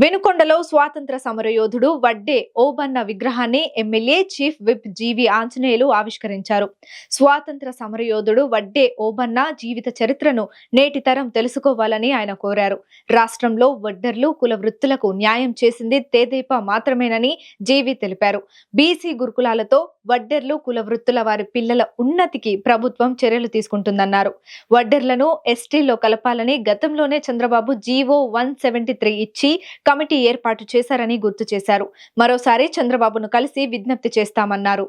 వెనుకొండలో స్వాతంత్ర సమరయోధుడు వడ్డే ఓబన్న విగ్రహాన్ని MLA chief whip G V Anjaneyulu ఆవిష్కరించారు. స్వాతంత్ర సమరయోధుడు వడ్డే ఓబన్న జీవిత చరిత్రను నేటి తరం తెలుసుకోవాలని ఆయన కోరారు. రాష్ట్రంలో వడ్డర్లు కుల వృత్తులకు న్యాయం చేసింది తేదేపా మాత్రమేనని జీవి తెలిపారు. బీసీ గురుకులాలతో వడ్డర్లు కుల వృత్తుల వారి పిల్లల ఉన్నతికి ప్రభుత్వం చర్యలు తీసుకుంటుందన్నారు. వడ్డర్లను ఎస్టీలో కలపాలని గతంలోనే Chandrababu GO one seventy three ఇచ్చి కమిటీ ఏర్పాటు చేశారని గుర్తు చేశారు. మరోసారి చంద్రబాబును కలిసి విజ్ఞప్తి చేస్తామన్నారు.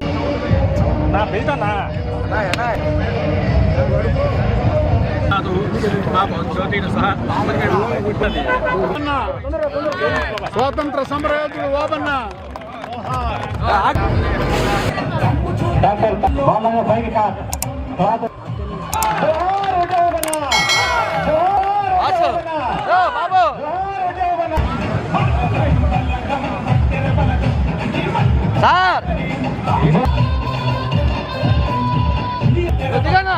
స్వాతంత్ర సమరయోధులు సార్! కొద్దిగానా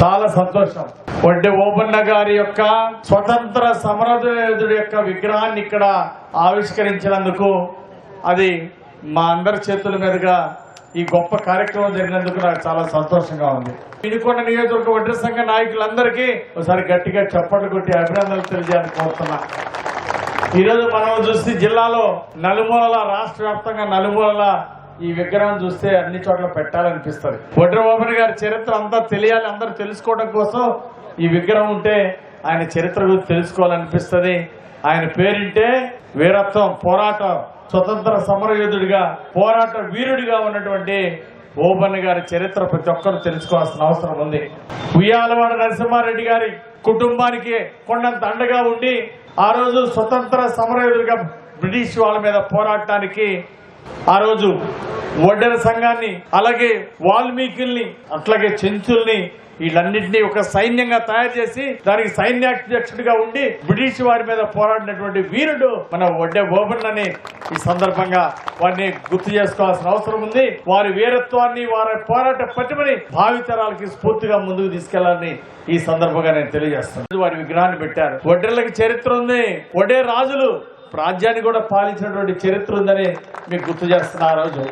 చాలా సంతోషం. వంటి ఓబన్న గారి యొక్క స్వతంత్ర సమరయోధుడి యొక్క విగ్రహాన్ని ఇక్కడ ఆవిష్కరించినందుకు అది మా అందరి చేతుల మీదుగా ఈ గొప్ప కార్యక్రమం జరిగినందుకు నాకు చాలా సంతోషంగా ఉంది. వినుకొండ నియోజకవర్గ వడ్డీ సంఘ నాయకులందరికీ ఒకసారి గట్టిగా చప్పట్లు కొట్టి అభినందనలు తెలియజేయాలని కోరుతున్నా. ఈరోజు మనం చూస్తే జిల్లాలో నలుమూలల రాష్ట్ర వ్యాప్తంగా నలుమూలల ఈ విగ్రహం చూస్తే అన్ని చోట్ల పెట్టాలనిపిస్తుంది. వడ్రబాబుని గారి చరిత్ర అంతా తెలియాలి అందరూ తెలుసుకోవడం కోసం ఈ విగ్రహం ఉంటే ఆయన చరిత్ర గురించి తెలుసుకోవాలనిపిస్తుంది. ఆయన పేరింటే వీరత్వం పోరాటం స్వతంత్ర సమరయోధుడిగా పోరాట వీరుడిగా ఉన్నటువంటి ఓబన్న గారి చరిత్ర ప్రతి ఒక్కరు తెలుసుకోవాల్సిన అవసరం ఉంది. ఉయ్యాలవాడ నరసింహారెడ్డి గారి కుటుంబానికి కొండంత అండగా ఉండి ఆ రోజు స్వతంత్ర సమరయోధుడిగా బ్రిటిష్ వాళ్ళ మీద పోరాటానికి ఆ రోజు ఒడ్డెర సంఘాన్ని అలాగే వాల్మీకుల్ని అట్లాగే చెంచుల్ని వీళ్ళన్నింటినీ ఒక సైన్యంగా తయారు చేసి దానికి సైన్యాధ్యక్షుడిగా ఉండి బ్రిటిష్ వారి మీద పోరాడినటువంటి వీరుడు మన వడ్డే బోబన్ అని ఈ సందర్భంగా వారిని గుర్తు చేసుకోవాల్సిన అవసరం ఉంది. వారి వీరత్వాన్ని వారి పోరాట పట్టుమని భావితరాలకి స్ఫూర్తిగా ముందుకు తీసుకెళ్ళాలని ఈ సందర్భంగా నేను తెలియజేస్తాను. వారి విగ్రహాన్ని పెట్టారు. ఒడ్డెర్లకి చరిత్ర ఉంది. వడ్డే రాజులు రాజ్యాన్ని కూడా పాలించినటువంటి చరిత్ర ఉందని మీకు గుర్తు చేస్తున్నా ఆ రోజు.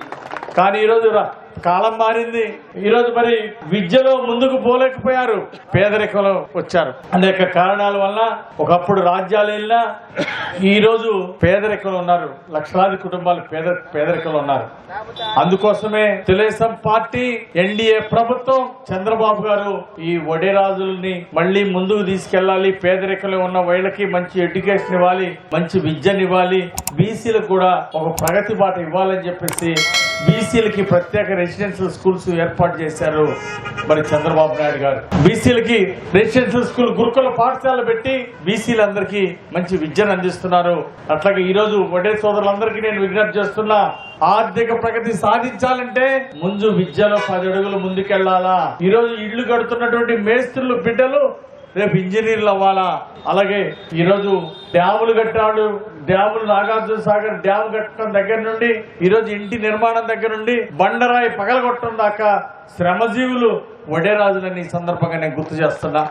కానీ ఈరోజు రా- కాలం మారింది. ఈరోజు మరి విద్యలో ముందుకు పోలేకపోయారు. పేదరికంలో వచ్చారు. అనేక కారణాల వల్ల ఒకప్పుడు రాజ్యాలు వెళ్ళినా ఈరోజు పేదరికంలో ఉన్నారు. లక్షలాది కుటుంబాలు పేద పేదరికంలో ఉన్నారు. అందుకోసమే తెలుగుదేశం పార్టీ ఎన్డీఏ ప్రభుత్వం చంద్రబాబు గారు ఈ వడేరాజుల్ని మళ్ళీ ముందుకు తీసుకెళ్ళాలి పేదరికంలో ఉన్న వైళ్ళకి మంచి ఎడ్యుకేషన్ ఇవ్వాలి మంచి విద్యనివ్వాలి బీసీలకు కూడా ఒక ప్రగతి బాట ఇవ్వాలని చెప్పేసి బీసీలకి ప్రత్యేక రెసిడెన్షియల్ స్కూల్స్ ఏర్పాటు చేశారు మరి చంద్రబాబు నాయుడు గారు. బీసీలకి రెసిడెన్షియల్ స్కూల్ గురుకుల పాఠశాల పెట్టి బీసీలందరికీ మంచి విద్యను అందిస్తున్నారు. అట్లాగే ఈ రోజు వడే సోదరులందరికీ నేను విజ్ఞప్తి చేస్తున్నా ఆర్థిక ప్రగతి సాధించాలంటే ముందు విద్యలో పది అడుగులు ముందుకెళ్ళాలా? ఈ రోజు ఇళ్ళు కడుతున్నటువంటి మేస్త్రులు బిడ్డలు రేపు ఇంజనీర్లు అవ్వాలా? అలాగే ఈరోజు డ్యాములు కట్టాడు డ్యాములు నాగార్జున సాగర్ డ్యామ్ కట్టడం దగ్గర నుండి ఈరోజు ఇంటి నిర్మాణం దగ్గర నుండి బండరాయి పగలగొట్టడం దాకా శ్రమజీవులు వడేరాజులని ఈ సందర్భంగా నేను గుర్తు చేస్తున్నా.